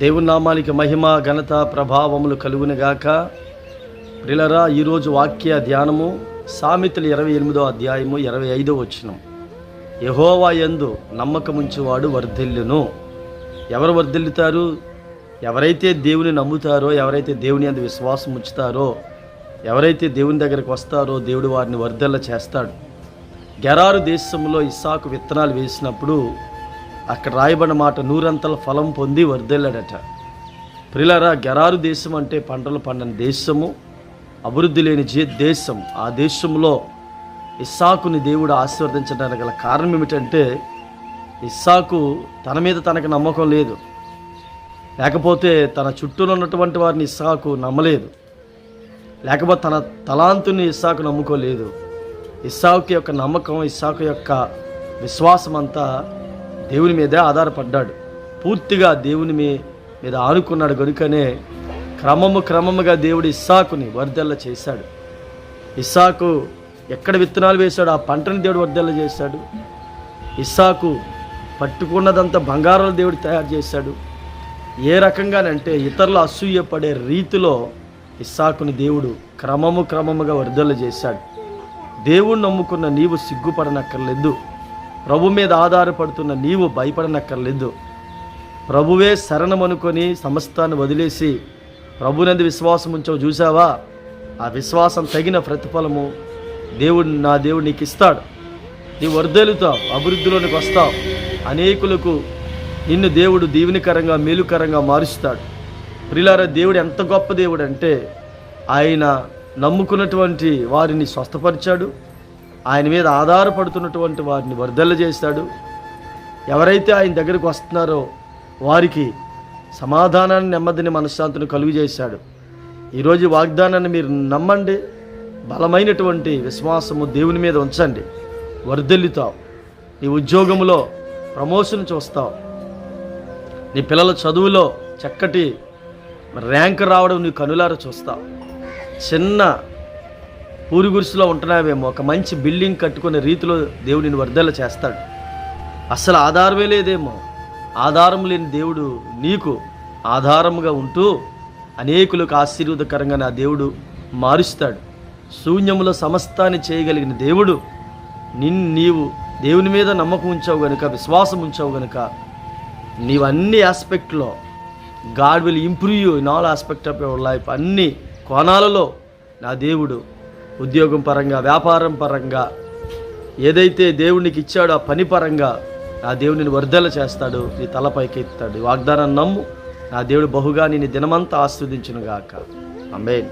దేవుని నామానికి మహిమ ఘనత ప్రభావములు కలుగునగాక ప్రిలరా ఈరోజు వాక్య ధ్యానము సామెతలు ఇరవై ఎనిమిదో అధ్యాయము ఇరవై ఐదో వచ్చినం యహోవా యందు నమ్మకముంచువాడు వర్ధిల్లును. ఎవరు వర్ధిల్లుతారు? ఎవరైతే దేవుని నమ్ముతారో ఎవరైతే దేవుని అందు విశ్వాసం ఉంచుతారో ఎవరైతే దేవుని దగ్గరికి వస్తారో దేవుడు వారిని వర్ధల్ల చేస్తాడు. గెరారు దేశంలో ఇస్సాకు విత్తనాలు వేసినప్పుడు అక్కడ రాయబడిన మాట నూరంతల ఫలం పొంది వర్దెళ్ళాడట. ప్రిలరా గెరారు దేశం అంటే పంటలు పండని దేశము అభివృద్ధి లేని జే దేశం. ఆ దేశంలో ఇస్సాకుని దేవుడు ఆశీర్వదించడానికి గల కారణం ఏమిటంటే ఇస్సాకు తన మీద తనకు నమ్మకం లేదు. లేకపోతే తన చుట్టూలో ఉన్నటువంటి వారిని ఇస్సాకు నమ్మలేదు. లేకపోతే తన తలాంతుని ఇస్సాకు నమ్ముకోలేదు. ఇస్సాకు యొక్క నమ్మకం ఇస్సాకు యొక్క విశ్వాసం అంతా దేవుని మీదే ఆధారపడ్డాడు. పూర్తిగా దేవుని మీ మీద ఆనుకున్నాడు కనుకనే క్రమము క్రమముగా దేవుడు ఇస్సాకుని వర్ధల్ల చేశాడు. ఇస్సాకు ఎక్కడ విత్తనాలు వేశాడు ఆ పంటని దేవుడు వర్ధల్ల చేశాడు. ఇస్సాకు పట్టుకున్నదంతా బంగారాలు దేవుడు తయారు చేశాడు. ఏ రకంగానంటే ఇతరులు అసూయపడే రీతిలో ఇస్సాకుని దేవుడు క్రమము క్రమముగా వర్ధల్ల చేశాడు. దేవుణ్ణి నమ్ముకున్న నీవు సిగ్గుపడనక్కర్లేదు. ప్రభు మీద ఆధారపడుతున్న నీవు భయపడనక్కర్లేదు. ప్రభువే శరణమనుకొని సమస్తాన్ని వదిలేసి ప్రభునంది విశ్వాసం ఉంచవు చూసావా ఆ విశ్వాసం తగిన ప్రతిఫలము దేవుడు నా దేవుడు నీకు ఇస్తాడు. నీ వర్ధలుతావు అభివృద్ధిలోనికి వస్తావు. అనేకులకు నిన్ను దేవుడు దీవెనికరంగా మేలుకరంగా మారుస్తాడు. ప్రిలార దేవుడు ఎంత గొప్ప దేవుడు అంటే ఆయన నమ్ముకున్నటువంటి వారిని స్వస్థపరిచాడు. ఆయన మీద ఆధారపడుతున్నటువంటి వారిని వర్ధల్ల చేశాడు. ఎవరైతే ఆయన దగ్గరకు వస్తున్నారో వారికి సమాధానాన్ని నెమ్మదిని మనశ్శాంతిని కలుగు చేశాడు. ఈరోజు వాగ్దానాన్ని మీరు నమ్మండి. బలమైనటువంటి విశ్వాసము దేవుని మీద ఉంచండి. వర్ధిల్లుతావు నీ ఉద్యోగంలో ప్రమోషన్ చూస్తావు. నీ పిల్లల చదువులో చక్కటి ర్యాంక్ రావడం నీ కనులారా చూస్తావు. చిన్న పూరి గురుసులో ఉంటున్నావేమో. ఒక మంచి బిల్డింగ్ కట్టుకునే రీతిలో దేవుడిని వర్ధల చేస్తాడు. అసలు ఆధారమే లేదేమో. ఆధారం లేని దేవుడు నీకు ఆధారముగా ఉంటూ అనేకులకు ఆశీర్వాదకరంగా నా దేవుడు మారుస్తాడు. శూన్యములో సమస్తాన్ని చేయగలిగిన దేవుడు నిన్ను నీవు దేవుని మీద నమ్మకం ఉంచావు గనుక విశ్వాసం ఉంచావు గనుక నీవు అన్ని ఆస్పెక్ట్లో God will improve you in all aspect of your life అన్ని కోణాలలో నా దేవుడు ఉద్యోగం పరంగా వ్యాపారం పరంగా ఏదైతే దేవునికి ఇచ్చాడో ఆ పని పరంగా ఆ దేవుని వర్ధల చేస్తాడు నీ తలపైకి ఎత్తాడు వాగ్దానం నమ్ము నా దేవుడు బహుగా నేను దినమంతా ఆస్వాదించునుగాక. అమ్మేన్